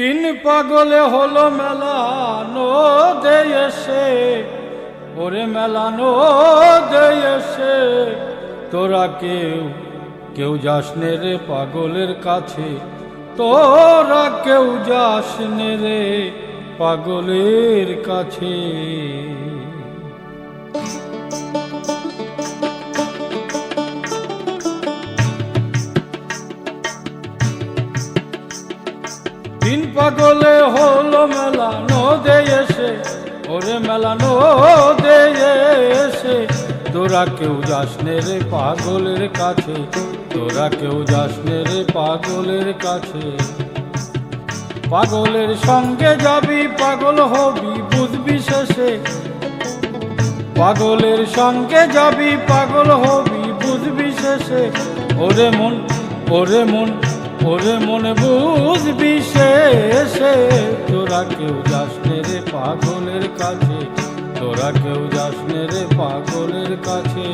তিন পাগলে হলো মেলানো দেয়সে ওরে মেলানো দেয়সে তোরা কেউ কেউ যাস রে পাগলের কাছে, তোরা কেউ যাস রে পাগলের কাছে। তিন পাগলে হলো মেলা দে এসে, ওরে মেলা দে এসে। তোরা কেউ যাস নে রে পাগলের কাছে, তোরা কেউ যাস নে রে পাগলের কাছে। পাগলের সঙ্গে যাবি, পাগল হবি বুঝবি শেষে। পাগলের সঙ্গে যাবি, পাগল হবি বুঝবি শেষে। ওরে মন ওরে মন ওরে মনে বুঝবি শেষে তোরা কেউ যাস রে পাগলের কাছে, তোরা কেউ যাস রে পাগলের কাছে।